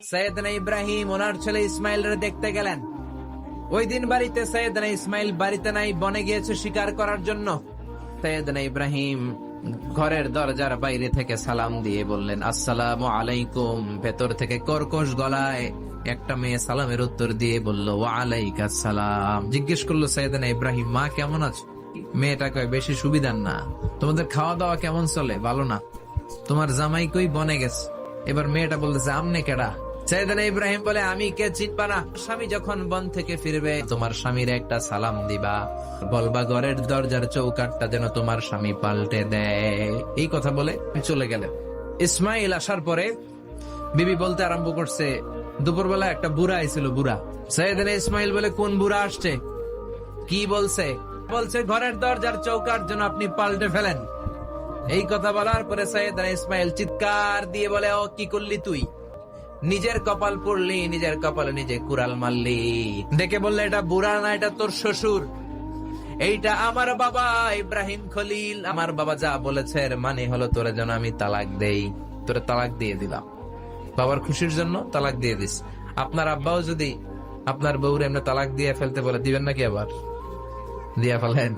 সৈয়দনা ইব্রাহিম, ওনার ছেলে ইসমাইলের দেখতে গেলেন। ওই দিন বাড়িতে সৈয়দনা ইসমাইল বাড়িতে নাই, বনে গিয়েছে শিকার করার জন্য। সৈয়দনা ইব্রাহিম ঘরের দরজার বাইরে থেকে সালাম দিয়ে বললেন, আসসালামু আলাইকুম। ভেতর থেকে কর্কশ গলায় একটা মেয়ে সালামের উত্তর দিয়ে বলল ওয়ালাইকা সালাম। জিজ্ঞেস করল, সৈয়দনা ইব্রাহিম, মা কেমন আছো? মেয়েটা কয়, বেশি সুবিধার না। তোমাদের খাওয়া দাওয়া কেমন চলে? ভালো না। তোমার জামাই কই? বনে গেছে। এবার মেয়েটা বলতেছে, আমনে কেডা? সৈয়দনা ইব্রাহিম বলে, আমি কে চিনবা না? স্বামী যখন বন থেকে ফিরবে, তোমার স্বামীর একটা সালাম দিবা। বলবা, ঘরের দরজার চৌকাটটা যেন তোমার স্বামী পাল্টে দেয়। এই কথা বলে চলে গেলেন ইসমাইল আসার পরে বিবি বলতে আরম্ভ করছে, দুপুরবেলা একটা বুড়া আইছিল, বুড়া। সৈয়দনা ইসমাইল বলে, কোন বুড়া আসছে? কি বলছে? বলছে, ঘরের দরজার চৌকাট যেন আপনি পাল্টে ফেলেন। এই কথা বলার পরে সৈয়দনা ইসমাইল চিৎকার দিয়ে বলে, ও, কি করলি তুই? নিজের কপাল পড়লি, নিজের কপালে নিজে কুড়াল মারলি। দেখে বললে, এটা বুড়া না, এটা তোর শ্বশুর। এইটা আমার বাবা, ইব্রাহিম খলিল। আমার বাবা যা বলেছে মানে হলো, তোরে যেন আমি তালাক দেই। তোরে তালাক দিয়ে দিলাম। বাবার খুশির জন্য তালাক দিয়ে দিস। আপনার আব্বাও যদি আপনার বউরে এমনি তালাক দিয়ে ফেলতে বলে, দিবেন নাকি আবার? দিয়া ফেলেন